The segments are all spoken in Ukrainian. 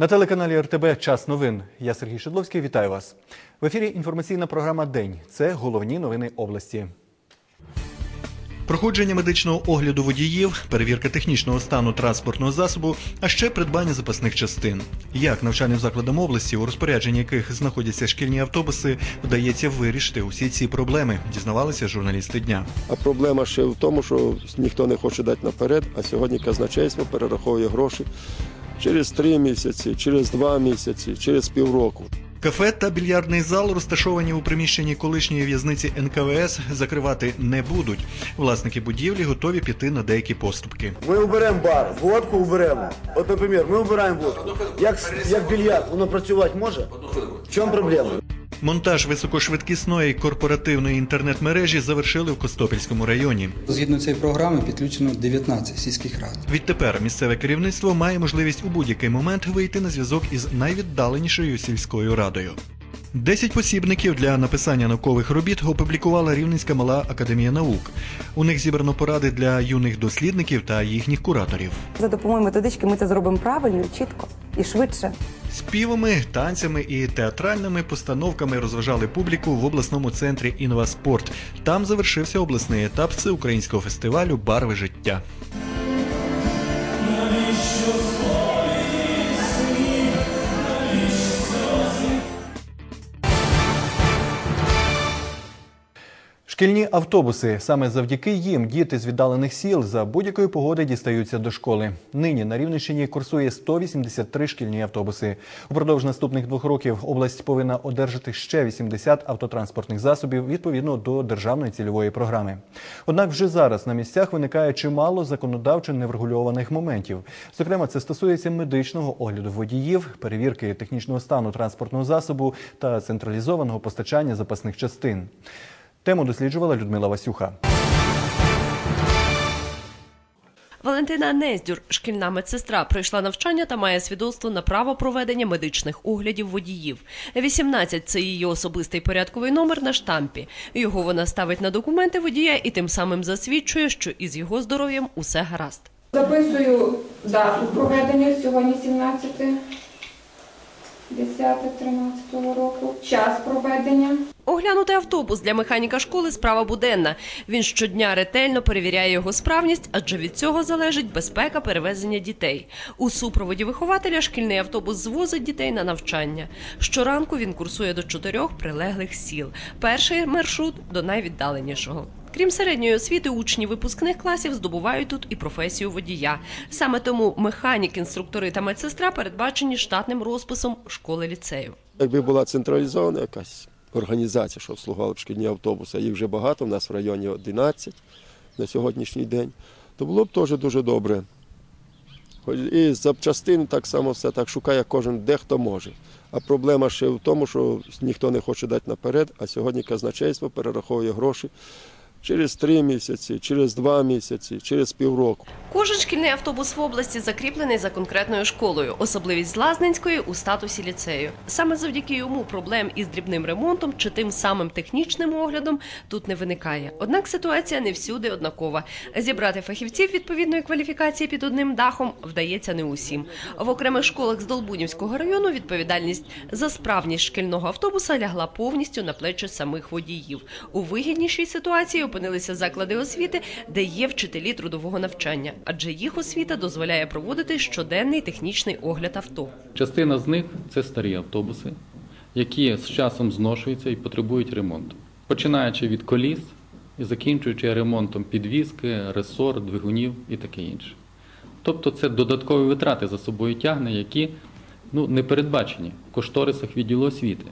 На телеканалі РТБ Час новин. Я Сергій Шедловський. Вітаю вас. В ефірі інформаційна програма День. Це головні новини області. Проходження медичного огляду водіїв, перевірка технічного стану транспортного засобу, а ще придбання запасних частин. Як навчальним закладам області, у розпорядженні яких знаходяться шкільні автобуси, вдається вирішити усі ці проблеми, дізнавалися журналісти дня. А проблема ще в тому, що ніхто не хоче дати наперед, а сьогодні казначейство перераховує гроші через три місяці, через два місяці, через півроку. Кафе та більярдний зал, розташовані у приміщенні колишньої в'язниці НКВС, закривати не будуть. Власники будівлі готові піти на деякі поступки. Ми уберемо бар, водку уберемо. От, наприклад, ми убираємо водку. Як, як більярд, воно працювати може? В чому проблема? Монтаж високошвидкісної корпоративної інтернет-мережі завершили в Костопільському районі. Згідно цієї програми підключено 19 сільських рад. Відтепер місцеве керівництво має можливість у будь-який момент вийти на зв'язок із найвіддаленішою сільською радою. Десять посібників для написання наукових робіт опублікувала Рівненська мала академія наук. У них зібрано поради для юних дослідників та їхніх кураторів. За допомогою методички ми це зробимо правильно, чітко і швидше. Співами, танцями і театральними постановками розважали публіку в обласному центрі Інваспорт. Там завершився обласний етап всеукраїнського фестивалю Барви життя. Шкільні автобуси саме завдяки їм діти з віддалених сіл за будь-якої погоди дістаються до школи. Нині на Рівненщині курсує 183 шкільні автобуси. Упродовж наступних двох років область повинна одержати ще 80 автотранспортних засобів відповідно до державної цільової програми. Однак вже зараз на місцях виникає чимало законодавчо неврегульованих моментів. Зокрема, це стосується медичного огляду водіїв, перевірки технічного стану транспортного засобу та централізованого постачання запасних частин. Тему досліджувала Людмила Васюха. Валентина Нездюр, шкільна медсестра, пройшла навчання та має свідоцтво на право проведення медичних оглядів водіїв. 18 – це її особистий порядковий номер на штампі. Його вона ставить на документи водія і тим самим засвідчує, що із його здоров'ям усе гаразд. Записую дату проведення сьогодні 17 10 13 року. Час проведення. Оглянути автобус для механіка школи справа буденна. Він щодня ретельно перевіряє його справність, адже від цього залежить безпека перевезення дітей. У супроводі вихователя шкільний автобус звозить дітей на навчання. Щоранку він курсує до чотирьох прилеглих сіл. Перший маршрут до найвіддаленішого. Крім середньої освіти, учні випускних класів здобувають тут і професію водія. Саме тому механік, інструктори та медсестра передбачені штатним розписом школи ліцею. Якби була централізована якась організація, що обслуговувала б шкільні автобуси, їх вже багато, в нас в районі 11 на сьогоднішній день, то було б теж дуже добре. І запчастин так само все так шукає кожен де хто може. А проблема ще в тому, що ніхто не хоче дати наперед, а сьогодні казначейство перераховує гроші через три місяці, через два місяці, через півроку. Кожен шкільний автобус в області закріплений за конкретною школою. Особливість Злазненської у статусі ліцею. Саме завдяки йому проблем із дрібним ремонтом чи тим самим технічним оглядом тут не виникає. Однак ситуація не всюди однакова. Зібрати фахівців відповідної кваліфікації під одним дахом вдається не усім. В окремих школах з Долбунівського району відповідальність за справність шкільного автобуса лягла повністю на плечі самих водіїв. У вигіднішій ситуації опинилися заклади освіти, де є вчителі трудового навчання, адже їх освіта дозволяє проводити щоденний технічний огляд авто. Частина з них це старі автобуси, які з часом зношуються і потребують ремонту, починаючи від коліс і закінчуючи ремонтом підвіски, ресор, двигунів і таке інше. Тобто це додаткові витрати за собою тягне, які ну, не передбачені в кошторисах відділу освіти.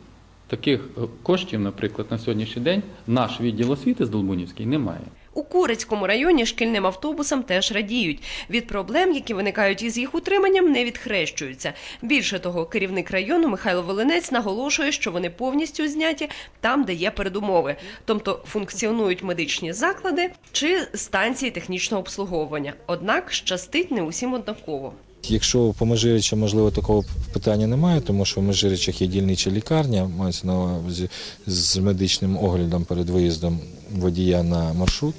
Таких е, коштів, наприклад, на сьогоднішній день наш відділ освіти з Долбунівський не має. У Курицькому районі шкільним автобусам теж радіють. Від проблем, які виникають із їх утриманням, не відхрещуються. Більше того, керівник району Михайло Волинець наголошує, що вони повністю зняті там, де є передумови, тобто функціонують медичні заклади чи станції технічного обслуговування. Однак щастить не усім однаково. Якщо по Межиричам, можливо, такого питання немає, тому що в Межиричах є дільнича лікарня, мається на увазі з медичним оглядом перед виїздом водія на маршрут,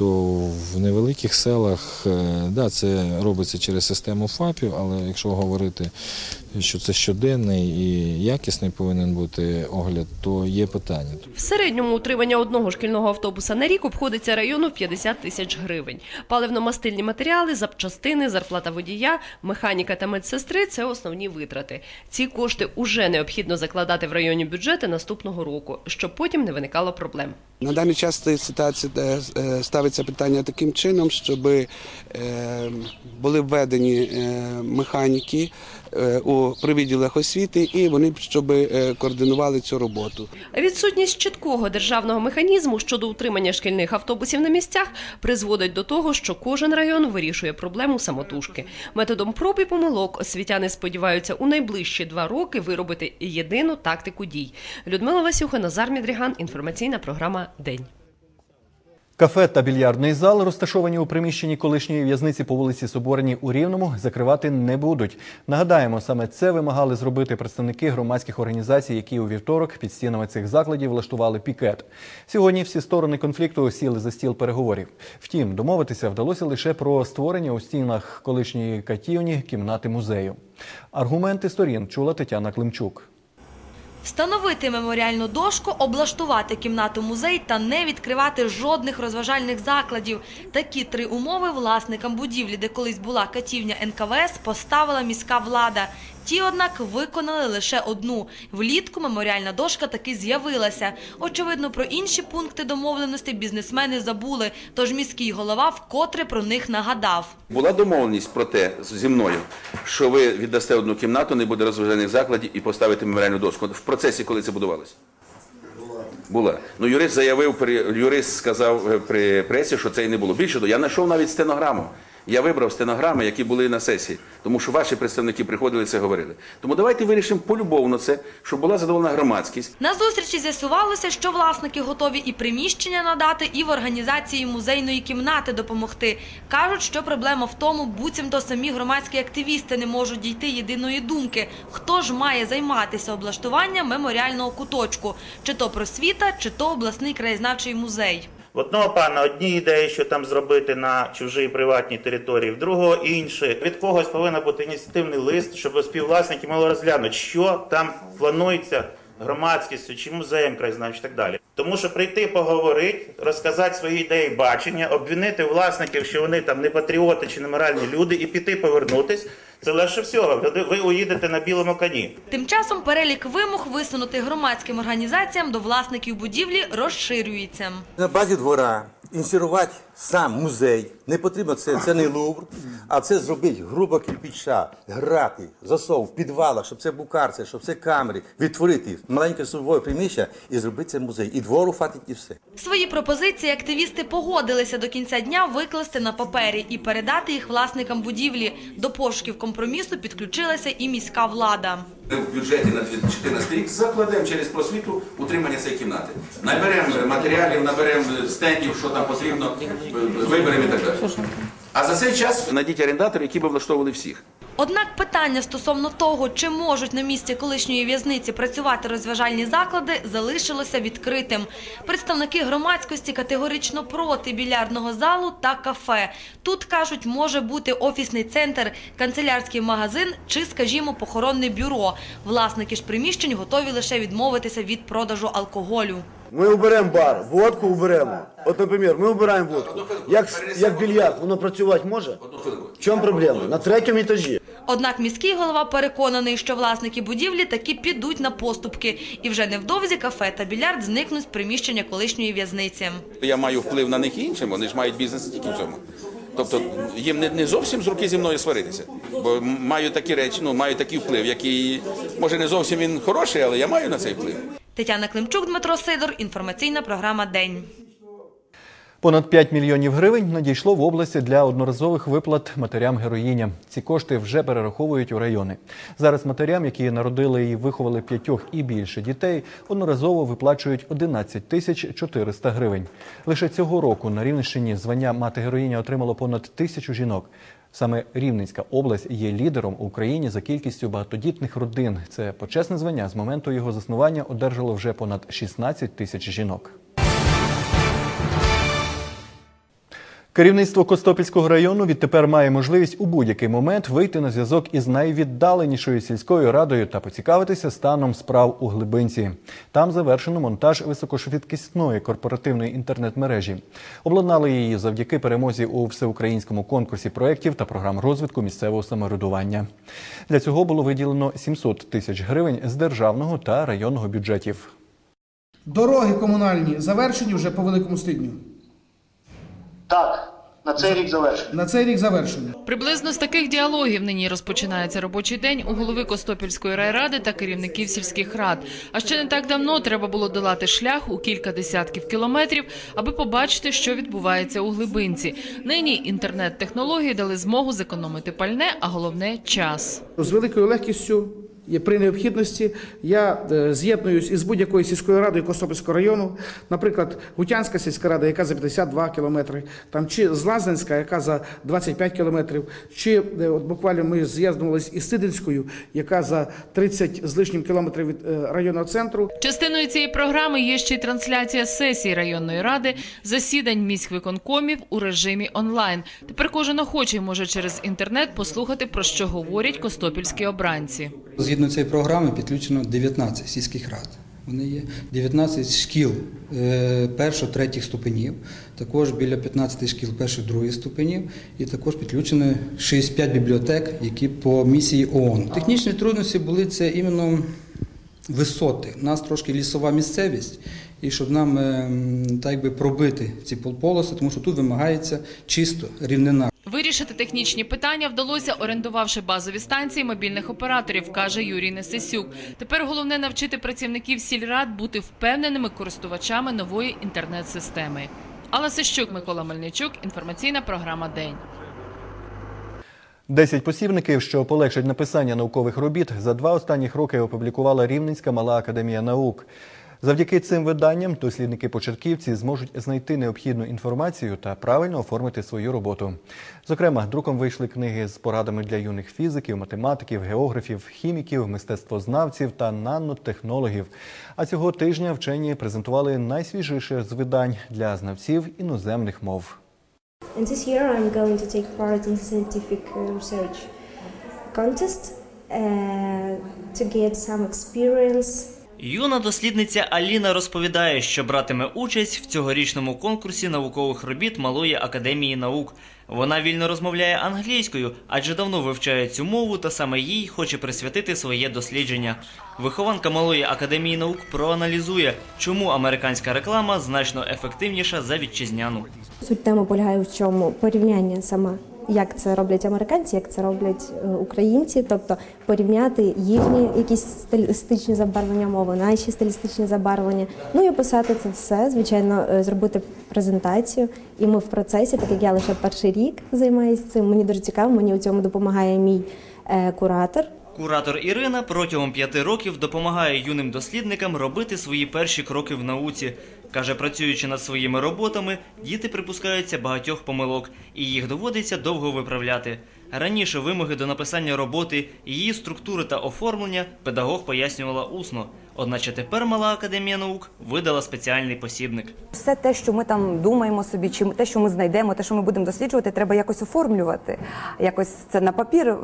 то в невеликих селах е, да, це робиться через систему ФАПів, але якщо говорити, що це щоденний і якісний повинен бути огляд, то є питання. В середньому утримання одного шкільного автобуса на рік обходиться району в 50 тисяч гривень. Паливно-мастильні матеріали, запчастини, зарплата водія, механіка та медсестри – це основні витрати. Ці кошти уже необхідно закладати в районні бюджети наступного року, щоб потім не виникало проблем. На даний час цієї ситуації е, е, ставиться питання таким чином, щоб е, були введені е, механіки е, у привідділах освіти, і вони щоб координували цю роботу. Відсутність чіткого державного механізму щодо утримання шкільних автобусів на місцях призводить до того, що кожен район вирішує проблему самотужки. Методом проб і помилок освітяни сподіваються у найближчі два роки виробити єдину тактику дій. Людмила Васюха, Назар Мідріган. Інформаційна програма День. Кафе та більярдний зал, розташовані у приміщенні колишньої в'язниці по вулиці Соборній у Рівному, закривати не будуть. Нагадаємо, саме це вимагали зробити представники громадських організацій, які у вівторок під стінами цих закладів влаштували пікет. Сьогодні всі сторони конфлікту сіли за стіл переговорів. Втім, домовитися вдалося лише про створення у стінах колишньої катівні кімнати музею. Аргументи сторін чула Тетяна Климчук. Встановити меморіальну дошку, облаштувати кімнату музей та не відкривати жодних розважальних закладів. Такі три умови власникам будівлі, де колись була катівня НКВС, поставила міська влада. Ті, однак, виконали лише одну. Влітку меморіальна дошка таки з'явилася. Очевидно, про інші пункти домовленості бізнесмени забули, тож міський голова вкотре про них нагадав. Була домовленість про те зі мною, що ви віддасте одну кімнату, не буде розважальних закладів і поставите меморіальну дошку. В процесі, коли це будувалося? Була. Ну, юрист заявив, юрист сказав е, при пресі, що це і не було. Більше того, я знайшов навіть стенограму. Я вибрав стенограми, які були на сесії, тому що ваші представники приходили це говорили. Тому давайте вирішимо полюбовно це, щоб була задоволена громадськість. На зустрічі з'ясувалося, що власники готові і приміщення надати, і в організації музейної кімнати допомогти. Кажуть, що проблема в тому, буцімто самі громадські активісти не можуть дійти єдиної думки. Хто ж має займатися облаштуванням меморіального куточку? Чи то просвіта, чи то обласний краєзнавчий музей. В одного пана одні ідеї, що там зробити на чужій приватній території, в другого інші. Від когось повинен бути ініціативний лист, щоб співвласники могли розглянути, що там планується громадськістю чи музеєм краєзнавчим і так далі. Тому що прийти поговорити, розказати свої ідеї, бачення, обвинити власників, що вони там не патріоти чи не моральні люди, і піти повернутись. Це легше всього. Ви- Ви уїдете на білому коні. Тим часом перелік вимог, висунутих громадським організаціям до власників будівлі, розширюється. На базі двора інсценувати сам музей. Не потрібно це, це не лувр, а це зробити грубо кирпича, грати, засов в підвалах, щоб це був карцер, щоб це камери, відтворити маленьке службове приміщення і зробити це музей. І двору хватить, і все. Свої пропозиції активісти погодилися до кінця дня викласти на папері і передати їх власникам будівлі. До пошуків компромісу підключилася і міська влада. В бюджеті на 2014 рік закладемо через просвіту утримання цієї кімнати. Наберемо матеріалів, наберемо стендів, що там потрібно, виберемо і так далі. А за цей час знайдіть орендаторів, які би влаштовували всіх. Однак питання стосовно того, чи можуть на місці колишньої в'язниці працювати розважальні заклади, залишилося відкритим. Представники громадськості категорично проти більярдного залу та кафе. Тут кажуть, може бути офісний центр, канцелярський магазин чи, скажімо, похоронне бюро. Власники ж приміщень готові лише відмовитися від продажу алкоголю. Ми уберемо бар, водку уберемо. От, наприклад, ми убираємо водку. Як, як більярд, воно працювати може? В чому проблема? На третьому етажі. Однак міський голова переконаний, що власники будівлі таки підуть на поступки. І вже невдовзі кафе та більярд зникнуть з приміщення колишньої в'язниці. Я маю вплив на них і іншим, вони ж мають бізнес тільки в цьому. Тобто їм не, не зовсім з руки зі мною сваритися. Бо маю такі речі, ну маю такий вплив, який може не зовсім він хороший, але я маю на цей вплив. Тетяна Климчук, Дмитро Сидор. Інформаційна програма День. Понад 5 мільйонів гривень надійшло в області для одноразових виплат матерям героїням. Ці кошти вже перераховують у райони. Зараз матерям, які народили і виховали п'ятьох і більше дітей, одноразово виплачують 11 тисяч 400 гривень. Лише цього року на Рівненщині звання мати героїня отримало понад тисячу жінок. Саме Рівненська область є лідером у Україні за кількістю багатодітних родин. Це почесне звання з моменту його заснування одержало вже понад 16 тисяч жінок. Керівництво Костопільського району відтепер має можливість у будь-який момент вийти на зв'язок із найвіддаленішою сільською радою та поцікавитися станом справ у глибинці. Там завершено монтаж високошвидкісної корпоративної інтернет-мережі. Обладнали її завдяки перемозі у всеукраїнському конкурсі проєктів та програм розвитку місцевого самоврядування. Для цього було виділено 700 тисяч гривень з державного та районного бюджетів. Дороги комунальні завершені вже по великому стидню. Так, на цей рік завершено. На цей рік завершені. Приблизно з таких діалогів нині розпочинається робочий день у голови Костопільської райради та керівників сільських рад. А ще не так давно треба було долати шлях у кілька десятків кілометрів, аби побачити, що відбувається у глибинці. Нині інтернет-технології дали змогу зекономити пальне, а головне час. З великою легкістю при необхідності. Я е, з'єднуюсь із будь-якою сільською радою Костопільського району, наприклад, Гутянська сільська рада, яка за 52 кілометри, там чи Злазенська, яка за 25 кілометрів, чи е, от буквально ми з'єднувалися із Сидинською, яка за 30 з лишнім кілометрів від е, районного центру. Частиною цієї програми є ще й трансляція сесій районної ради, засідань міськвиконкомів у режимі онлайн. Тепер кожен охочий може через інтернет послухати про що говорять костопільські обранці. Згідно цієї програми підключено 19 сільських рад. Вони є 19 шкіл е, першого, третіх ступенів, також біля 15 шкіл перших, других ступенів, і також підключено 65 бібліотек, які по місії ООН. Технічні трудності були це іменно висоти. У нас трошки лісова місцевість, і щоб нам е, так якби пробити ці полполоси, тому що тут вимагається чисто рівнина. Вирішити технічні питання вдалося, орендувавши базові станції мобільних операторів, каже Юрій Несесюк. Тепер головне навчити працівників сільрад бути впевненими користувачами нової інтернет-системи. Алла Сищук, Микола Мельничук, інформаційна програма День. Десять посібників, що полегшать написання наукових робіт, за два останніх роки опублікувала Рівненська мала академія наук. Завдяки цим виданням дослідники-початківці зможуть знайти необхідну інформацію та правильно оформити свою роботу. Зокрема, друком вийшли книги з порадами для юних фізиків, математиків, географів, хіміків, мистецтвознавців та нанотехнологів. А цього тижня вчені презентували найсвіжіше з видань для знавців іноземних мов. And this year I'm going to take part in scientific uh, research contest uh, to get some experience. Юна дослідниця Аліна розповідає, що братиме участь в цьогорічному конкурсі наукових робіт Малої академії наук. Вона вільно розмовляє англійською, адже давно вивчає цю мову та саме їй хоче присвятити своє дослідження. Вихованка Малої академії наук проаналізує, чому американська реклама значно ефективніша за вітчизняну. Суть теми полягає в чому порівняння саме, як це роблять американці, як це роблять е, українці, тобто порівняти їхні якісь стилістичні забарвлення мови, наші стилістичні забарвлення. Ну і описати це все, звичайно, е, зробити презентацію. І ми в процесі, так як я лише перший рік займаюся цим. Мені дуже цікаво, мені у цьому допомагає мій е, куратор. Куратор Ірина протягом п'яти років допомагає юним дослідникам робити свої перші кроки в науці. Каже, працюючи над своїми роботами, діти припускаються багатьох помилок, і їх доводиться довго виправляти. Раніше вимоги до написання роботи, її структури та оформлення педагог пояснювала усно. Одначе тепер мала академія наук видала спеціальний посібник. Все те, що ми там думаємо собі, чи те, що ми знайдемо, те, що ми будемо досліджувати, треба якось оформлювати. Якось це на папір, е,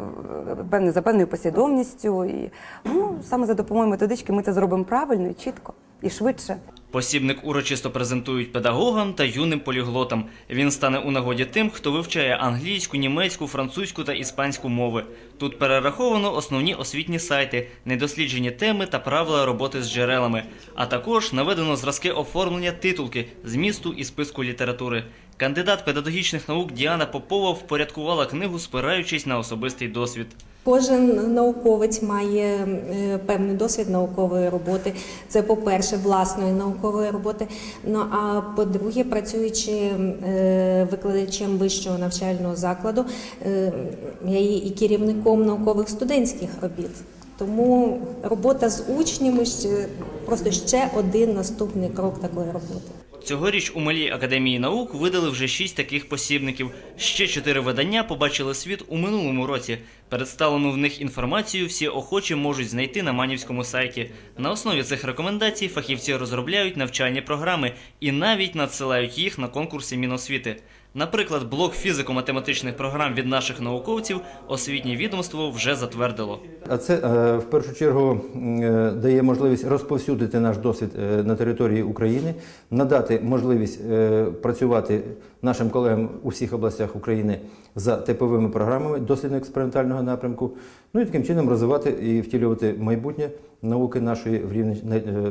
певне, за певною послідовністю. І ну, саме за допомогою методички ми це зробимо правильно і чітко і швидше. Посібник урочисто презентують педагогам та юним поліглотам. Він стане у нагоді тим, хто вивчає англійську, німецьку, французьку та іспанську мови. Тут перераховано основні освітні сайти, недосліджені теми та правила роботи з джерелами, а також наведено зразки оформлення титулки, змісту і списку літератури. Кандидат педагогічних наук Діана Попова впорядкувала книгу, спираючись на особистий досвід. Кожен науковець має е, певний досвід наукової роботи. Це, по-перше, власної наукової роботи. Ну а по-друге, працюючи е, викладачем вищого навчального закладу, е, я є і керівником наукових студентських робіт. Тому робота з учнями просто ще один наступний крок такої роботи. Цьогоріч у малій академії наук видали вже шість таких посібників. Ще чотири видання побачили світ у минулому році. Представлену в них інформацію всі охочі можуть знайти на манівському сайті. На основі цих рекомендацій фахівці розробляють навчальні програми і навіть надсилають їх на конкурси Міносвіти. Наприклад, блок фізико-математичних програм від наших науковців освітнє відомство вже затвердило. А це е, в першу чергу е, дає можливість розповсюдити наш досвід е, на території України, надати можливість працювати нашим колегам у всіх областях України за типовими програмами дослідно-експериментального напрямку. Ну і таким чином розвивати і втілювати майбутнє науки нашої в рівні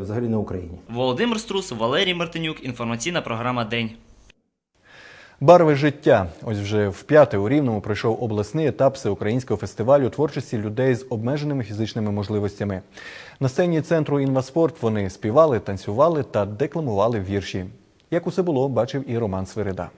взагалі на Україні. Володимир Струс, Валерій Мартинюк. Інформаційна програма День. Барви життя. Ось вже в п'яте у Рівному пройшов обласний етап всеукраїнського фестивалю творчості людей з обмеженими фізичними можливостями. На сцені центру інваспорт вони співали, танцювали та декламували вірші. Як усе було, бачив і Роман Свирида.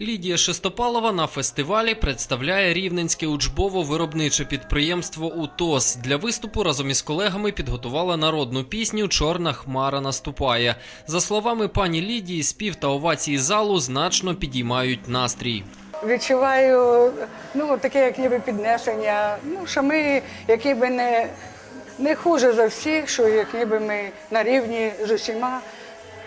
Лідія Шестопалова на фестивалі представляє рівненське учбово-виробниче підприємство УТОС. Для виступу разом із колегами підготувала народну пісню Чорна хмара наступає. За словами пані Лідії, спів та овації залу значно підіймають настрій. відчуваю ну, таке, як ніби піднесення. Ну, що ми, які би не, не хуже за всіх, що як ніби ми на рівні з усіма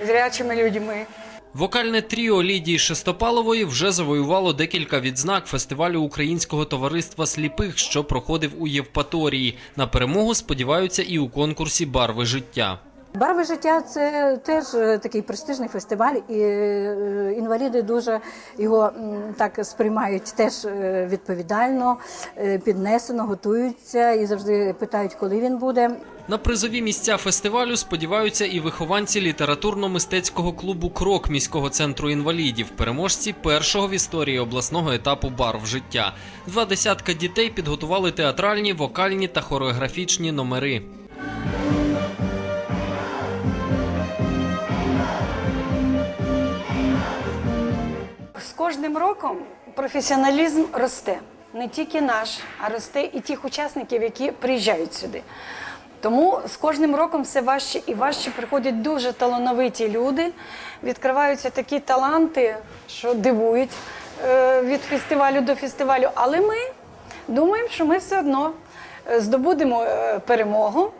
зрячими людьми. Вокальне тріо Лідії Шестопалової вже завоювало декілька відзнак фестивалю Українського товариства сліпих, що проходив у Євпаторії. На перемогу сподіваються і у конкурсі Барви життя. Барви життя це теж е, такий престижний фестиваль, і е, інваліди дуже його так сприймають теж е, відповідально, е, піднесено, готуються і завжди питають, коли він буде. На призові місця фестивалю сподіваються і вихованці літературно-мистецького клубу Крок міського центру інвалідів, переможці першого в історії обласного етапу барв життя. Два десятка дітей підготували театральні, вокальні та хореографічні номери. Кожним роком професіоналізм росте. Не тільки наш, а росте і тих учасників, які приїжджають сюди. Тому з кожним роком все важче і важче приходять дуже талановиті люди, відкриваються такі таланти, що дивують е, від фестивалю до фестивалю. Але ми думаємо, що ми все одно е, здобудемо е, перемогу.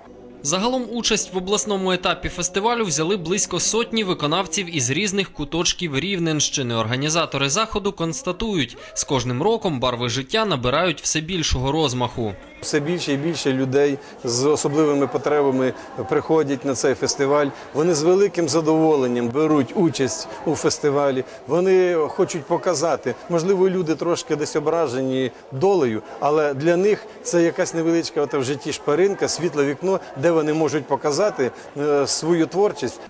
Загалом участь в обласному етапі фестивалю взяли близько сотні виконавців із різних куточків Рівненщини. Організатори заходу констатують, з кожним роком барви життя набирають все більшого розмаху. Все більше і більше людей з особливими потребами приходять на цей фестиваль. Вони з великим задоволенням беруть участь у фестивалі. Вони хочуть показати. Можливо, люди трошки десь ображені долею, але для них це якась невеличка в житті шпаринка, світле вікно, де вони можуть показати е, свою творчість.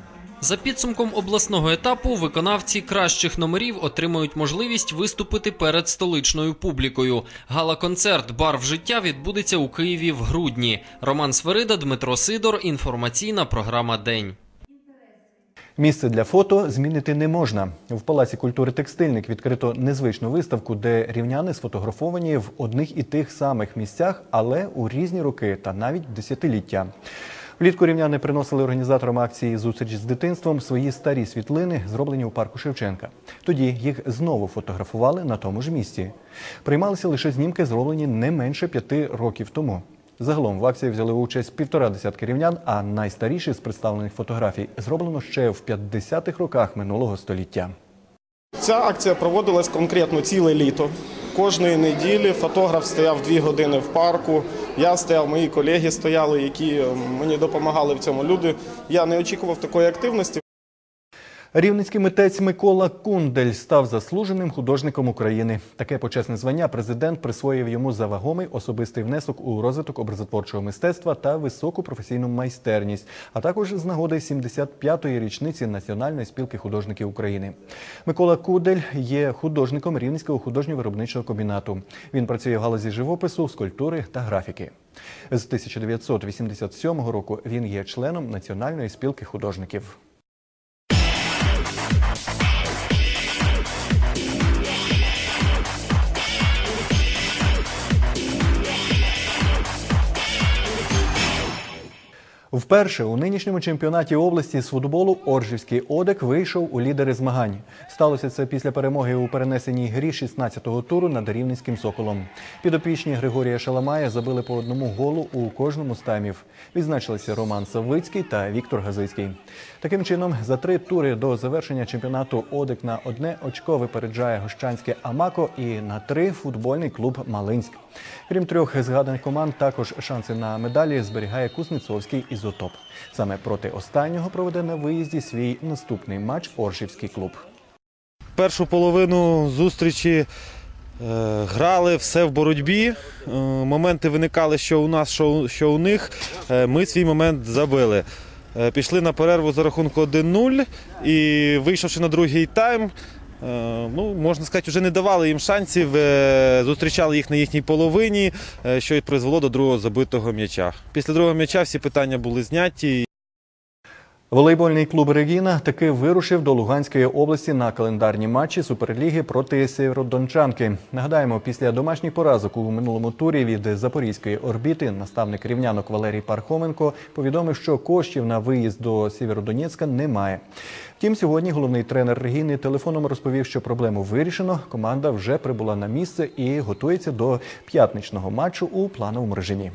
За підсумком обласного етапу виконавці кращих номерів отримають можливість виступити перед столичною публікою. Гала-концерт Барв життя відбудеться у Києві в грудні. Роман Сверида, Дмитро Сидор. Інформаційна програма День. Місце для фото змінити не можна. В Палаці культури текстильник відкрито незвичну виставку, де рівняни сфотографовані в одних і тих самих місцях, але у різні роки та навіть десятиліття. Влітку рівняни приносили організаторам акції Зустріч з дитинством свої старі світлини, зроблені у парку Шевченка. Тоді їх знову фотографували на тому ж місці. Приймалися лише знімки, зроблені не менше п'яти років тому. Загалом в акції взяли участь півтора десятки рівнян, а найстаріші з представлених фотографій зроблено ще в 50-х роках минулого століття. Ця акція проводилась конкретно ціле літо. Кожної неділі фотограф стояв дві години в парку. Я стояв, мої колеги стояли, які е, мені допомагали в цьому. Люди я не очікував такої активності. Рівненський митець Микола Кундель став заслуженим художником України. Таке почесне звання президент присвоїв йому за вагомий особистий внесок у розвиток образотворчого мистецтва та високу професійну майстерність, а також з нагоди 75-ї річниці Національної спілки художників України. Микола Кудель є художником Рівненського художньо-виробничого комбінату. Він працює в галузі живопису, скульптури та графіки. З 1987 року він є членом Національної спілки художників. Вперше у нинішньому чемпіонаті області з футболу Оржівський Одек вийшов у лідери змагань. Сталося це після перемоги у перенесеній грі 16-го туру над Рівненським Соколом. Підопічні Григорія Шаламая забили по одному голу у кожному з таймів. Відзначилися Роман Савицький та Віктор Газицький. Таким чином, за три тури до завершення чемпіонату Одек на одне очко випереджає Гощанське Амако і на три футбольний клуб Малинськ. Крім трьох згаданих команд, також шанси на медалі зберігає Кузнецовський ізотоп. Саме проти останнього проведе на виїзді свій наступний матч Оршівський клуб. Першу половину зустрічі е, грали все в боротьбі. Е, моменти виникали, що у нас, що, у- них. Е, ми свій момент забили. Пішли на перерву за рахунку 1-0 і вийшовши на другий тайм. Е, Ну, можна сказати, вже не давали їм шансів, е, зустрічали їх на їхній половині, е, що і призвело до другого забитого м'яча. Після другого м'яча всі питання були зняті. Волейбольний клуб Регіна таки вирушив до Луганської області на календарні матчі Суперліги проти Сєвєродончанки. Нагадаємо, після домашніх поразок у минулому турі від Запорізької орбіти наставник рівнянок Валерій Пархоменко повідомив, що коштів на виїзд до Сєвєродонецька немає. Втім, сьогодні головний тренер Регіни телефоном розповів, що проблему вирішено. Команда вже прибула на місце і готується до п'ятничного матчу у плановому режимі.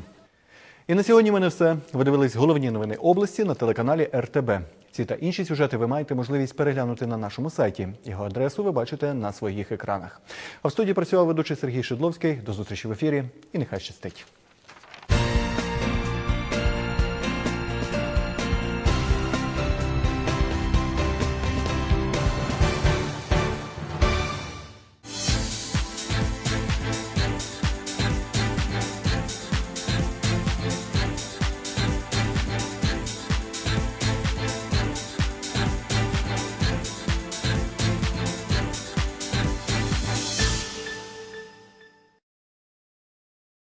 І на сьогодні в мене все. Ви дивились головні новини області на телеканалі РТБ. Ці та інші сюжети ви маєте можливість переглянути на нашому сайті. Його адресу ви бачите на своїх екранах. А в студії працював ведучий Сергій Шедловський. До зустрічі в ефірі і нехай щастить.